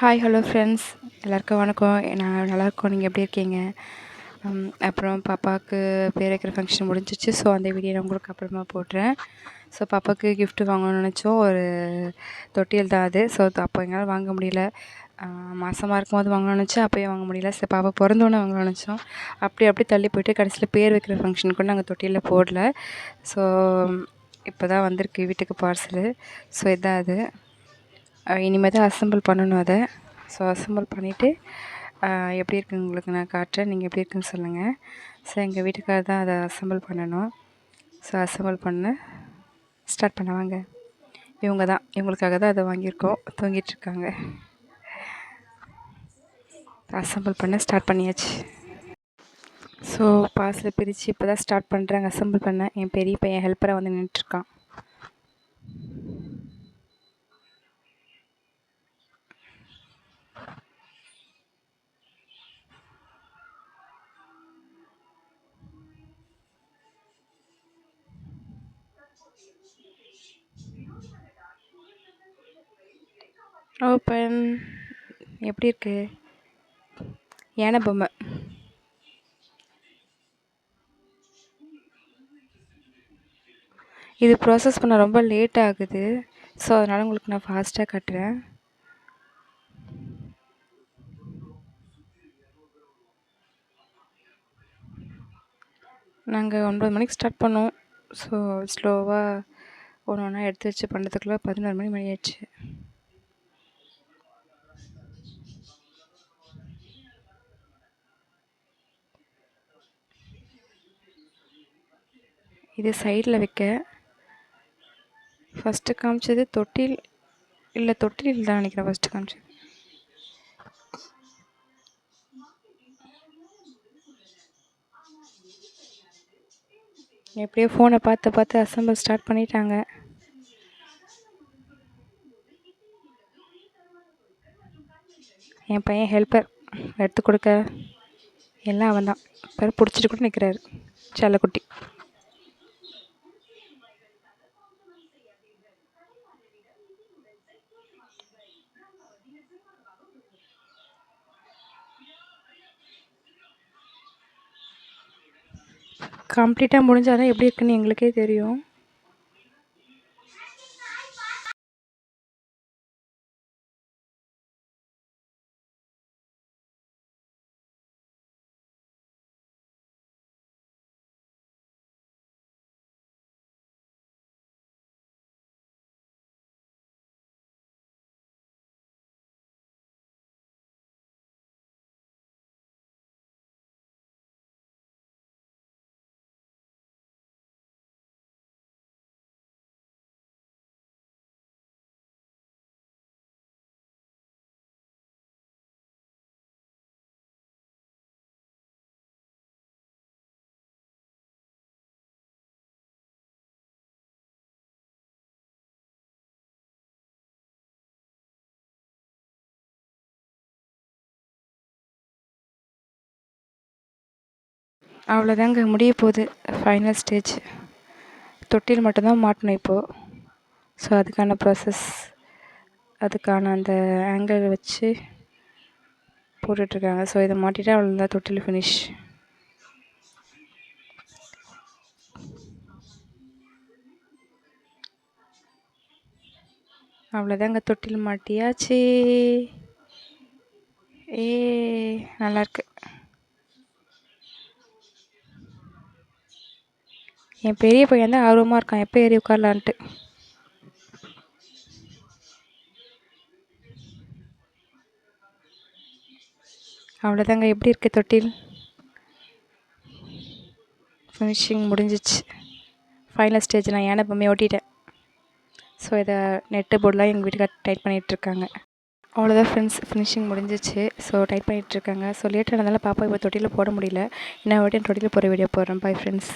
Hi hello friends எல்லாருக்கும் வணக்கம். நான் நல்லாயிருக்கோம் நீங்கள் எப்படி இருக்கீங்க? அப்புறம் பாப்பாவுக்கு பேர் வைக்கிற ஃபங்க்ஷன் முடிஞ்சிச்சு. ஸோ அந்த வீடியோ நான் உங்களுக்கு அப்புறமா போடுறேன். ஸோ பாப்பாவுக்கு கிஃப்ட்டு வாங்கணும்னு நினச்சோம். ஒரு தொட்டியல் தான் அது. ஸோ அப்போ எங்களால் வாங்க முடியல. மாதமாக இருக்கும்போது வாங்கணும்னு நினச்சோம் அப்போயே வாங்க முடியல. சரி பாப்பா பிறந்தோன்னே வாங்கணும்னு நினச்சோம். அப்படி அப்படி தள்ளி போயிட்டு கடைசியில் பேர் வைக்கிற ஃபங்க்ஷன் கூட நாங்கள் தொட்டியில் போடல. ஸோ இப்போ தான் வந்திருக்கு வீட்டுக்கு பார்சலு ஸோ இதான் அது. இனிமேல் தான் அசெம்பிள் பண்ணணும் அதை. ஸோ அசம்பிள் பண்ணிவிட்டு எப்படி இருக்குன்னு உங்களுக்கு நான் காட்டுறேன். நீங்கள் எப்படி இருக்குன்னு சொல்லுங்கள் ஸோ எங்கள் வீட்டுக்காரர் தான் அதை அசெம்பிள் பண்ணணும். ஸோ அசெம்பிள் பண்ண. ஸ்டார்ட் பண்ணுவாங்க இவங்க தான். இவங்களுக்காக தான் அதை வாங்கியிருக்கோம். தூங்கிட்டுருக்காங்க அசம்பிள் அசெம்பிள் பண்ண. ஸ்டார்ட் பண்ணியாச்சு. ஸோ பார்சல் பிரித்து இப்போ தான் ஸ்டார்ட் பண்ணுறாங்க அசம்பிள் பண்ண என் பெரிய பையன் ஹெல்ப்பராக வந்து நின்றுட்டுருக்கான் ஓப்பன். எப்படி இருக்கு? யானை பொம்மை. இது ப்ராசஸ் பண்ண ரொம்ப லேட் ஆகுது. ஸோ அதனால் உங்களுக்கு நான் ஃபாஸ்ட்டாக கட்டுறேன். நாங்கள் ஒன்பது மணிக்கு ஸ்டார்ட் பண்ணோம். ஸோ ஸ்லோவாக ஒன்று ஒன்றா எடுத்து வச்சு பண்ணுறதுக்குள்ளே பதினோரு மணி மணி ஆயிடுச்சு. இது சைடில் வைக்க. ஃபஸ்ட்டு காமிச்சது தொட்டில் இல்லை தொட்டில் தான் நினைக்கிறேன் ஃபஸ்ட்டு காமிச்சது. எப்படியோ ஃபோனை பார்த்து பார்த்து அசம்பிள் ஸ்டார்ட் பண்ணிட்டாங்க. என் பையன் ஹெல்ப்பர் எடுத்து கொடுக்க. எல்லாம் அவன் தான் பேர் பிடிச்சிட்டு கூட நிற்கிறாரு செல்லக்குட்டி. கம்ப்ளீட்டாக முடிஞ்சால் தான் எப்படி இருக்குன்னு எங்களுக்கே தெரியும். அவ்வளோதாங்க முடிய போகுது. ஃபைனல் ஸ்டேஜ் தொட்டில் மட்டும்தான் மாட்டணும் இப்போது ஸோ அதுக்கான ப்ராசஸ் அதுக்கான அந்த ஆங்கிள் வச்சு போட்டுட்ருக்காங்க. ஸோ இதை மாட்டிட்டு அவ்வளோதான் தொட்டில் ஃபினிஷ் அவ்வளோதாங்க தொட்டில் மாட்டியாச்சு. ஏ நல்லாயிருக்கு என் பெரிய பையன் தான் ஆர்வமாக இருக்கான். எப்போ ஏறி உட்காரலான்ட்டு. அவ்வளோதாங்க எப்படி இருக்குது தொட்டில்? ஃபினிஷிங் முடிஞ்சிச்சு. ஃபைனல் ஸ்டேஜ் நான் யானை பொம்மையை ஓட்டிட்டேன். ஸோ இதை நெட்டு போர்டெலாம் எங்கள் வீட்டுக்கார் டைட் பண்ணிகிட்ருக்காங்க அவ்வளோதான் ஃப்ரெண்ட்ஸ் ஃபினிஷிங் முடிஞ்சிச்சு. ஸோ டைட் பண்ணிகிட்ருக்காங்க ஸோ லேட்டாக இருந்தாலும் பாப்பா இப்போ தொட்டியில் போட முடியல. இன்னும் வாட்டி தொட்டியில் போகிற வீடியோ போடுறேன். Bye friends